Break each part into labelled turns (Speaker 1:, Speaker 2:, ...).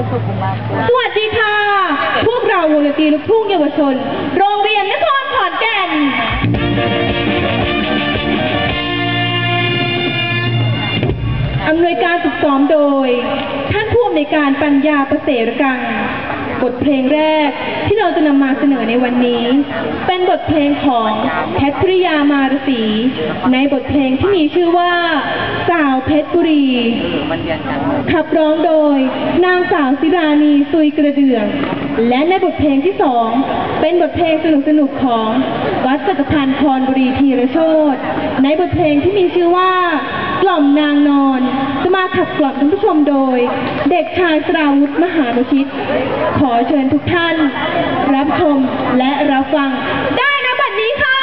Speaker 1: ก็สุขุมมาก
Speaker 2: สวัสดีค่ะ พวกเราวงดนตรีลูกทุ่งเยาวชน โรงเรียนนครขอนแก่น อำนวยการฝึกซ้อมโดย ท่านผู้อำนวยการปัญญาประเสรกัง บทเพลงแรกที่เราจะนำมาเสนอในวันนี้ เป็นบทเพลงของแพทริยามารสี ในบทเพลงที่มีชื่อว่า สาวเพชรบุรีขับร้องโดยนางสาวศิรานีซุยกระเดื่อง และในบทเพลงที่สองเป็นบทเพลงสนุกสนุกของ วัดจักรพันธ์พรบุรีธีรโชตในบทเพลงที่มีชื่อว่ากล่อมนางนอน มาขับกล่อมท่านผู้ชมโดย เด็กชายสราวุธมหาบุชิต ขอเชิญทุกท่าน รับชมและรับฟังได้นะบัดนี้ค่ะ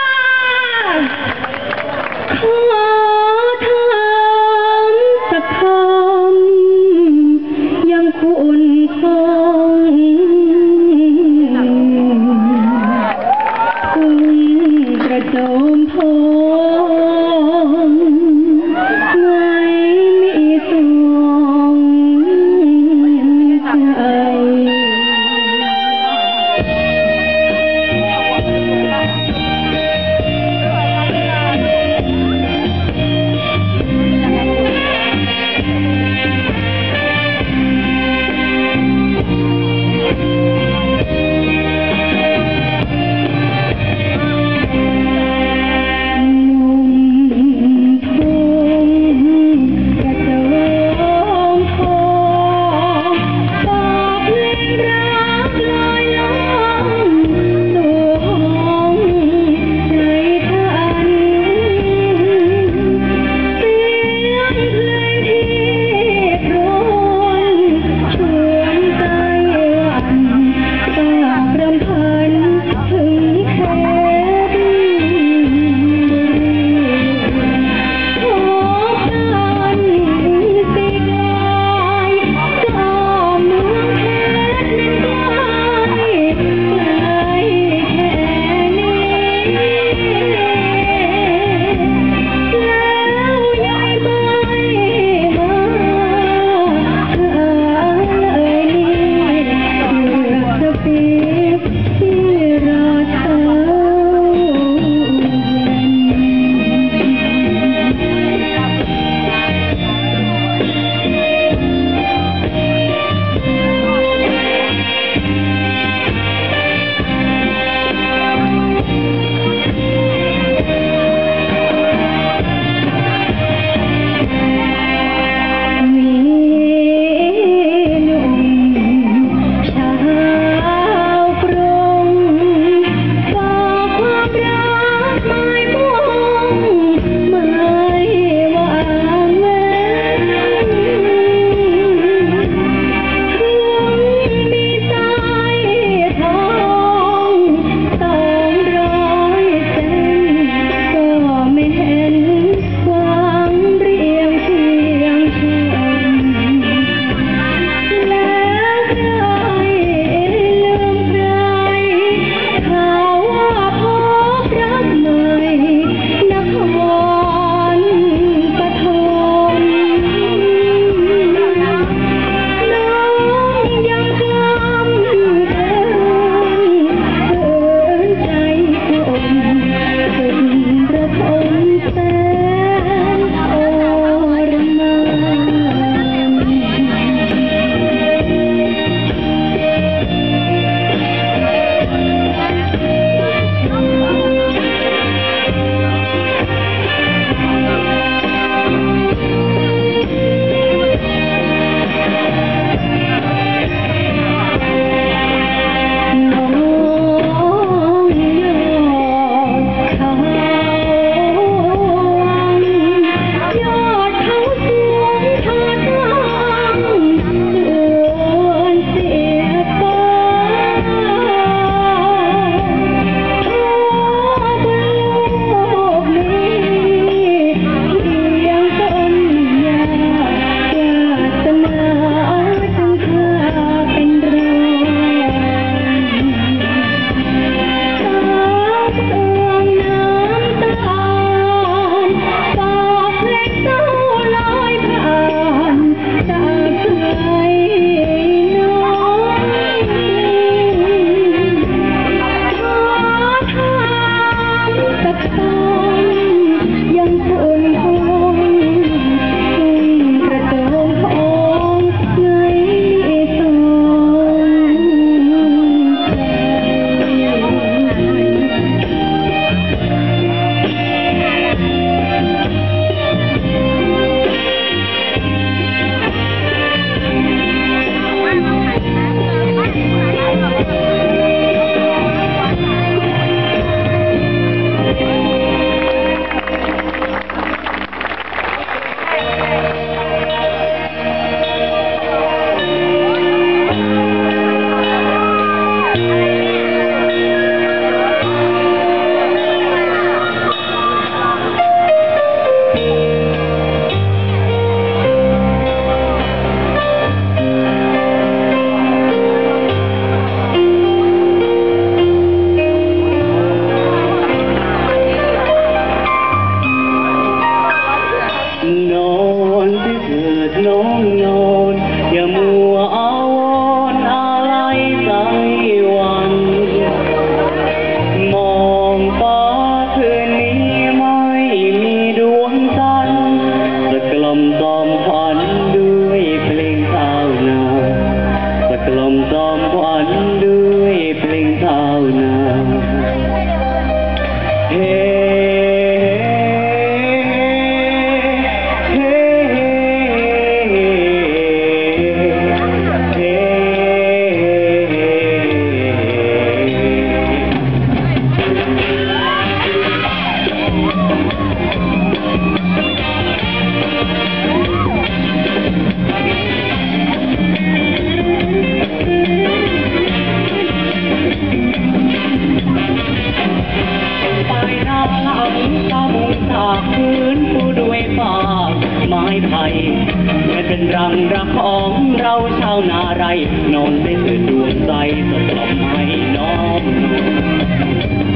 Speaker 3: นอนได้เถิดดวงใจสักกล่อมให้น้อมน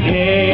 Speaker 3: เฮ้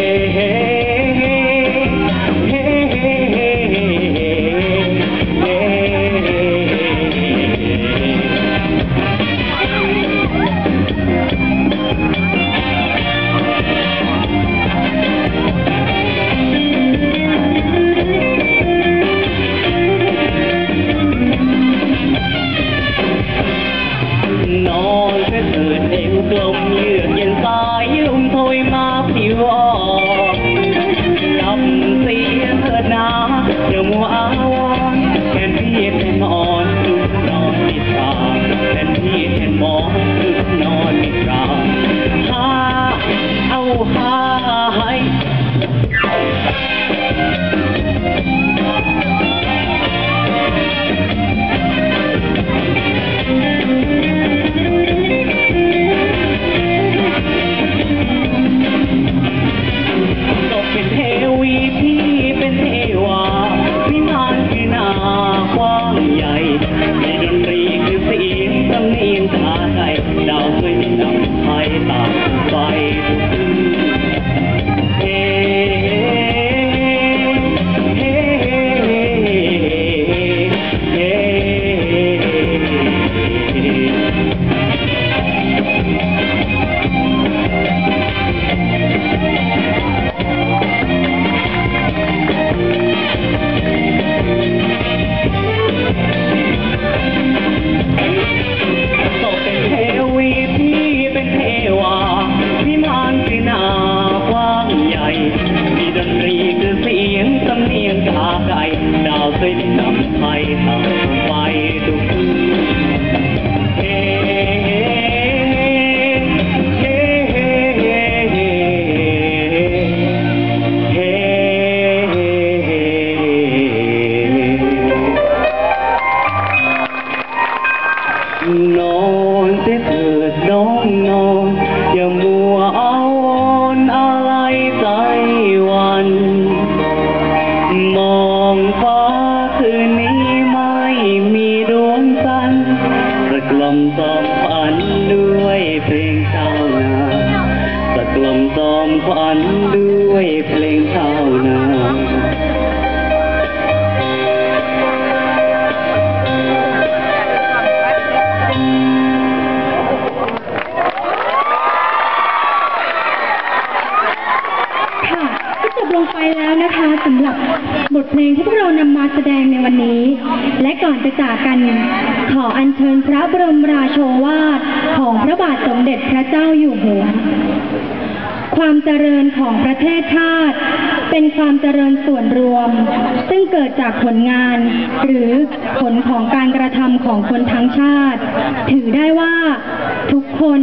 Speaker 3: ล่อมตอมฝันด้วยเพลงชาวนาสะกล่อมตอมฝันด้วยเพลงชาวนา
Speaker 4: ค่ะก็จบลงไปแล้วนะคะสำหรับบทเพลงที่ การแสดงในวันนี้ และก่อนจะจากกัน ขออัญเชิญพระบรมราโชวาทของพระบาทสมเด็จพระเจ้าอยู่หัว ความเจริญของประเทศชาติ เป็นความเจริญส่วนรวม ซึ่งเกิดจากผลงาน หรือผลของการกระทำของคนทั้งชาติ ถือได้ว่าทุกคน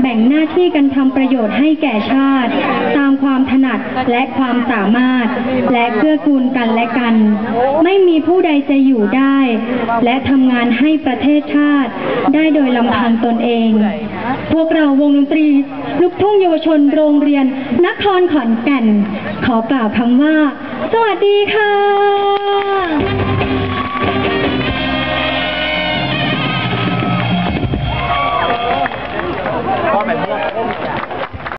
Speaker 4: แบ่งหน้าที่กันทำประโยชน์ให้แก่ชาติ ตามความถนัดและความสามารถ และเกื้อกูลกันและกัน ไม่มีผู้ใดจะอยู่ได้ และทำงานให้ประเทศชาติ ได้โดยลำพังตนเอง พวกเราวงดนตรี ลูกทุ่งเยาวชนโรงเรียนนครขอนแก่น ขอกล่าวาวคำว่า สวัสดีค่ะ พ่อแม่พ่อ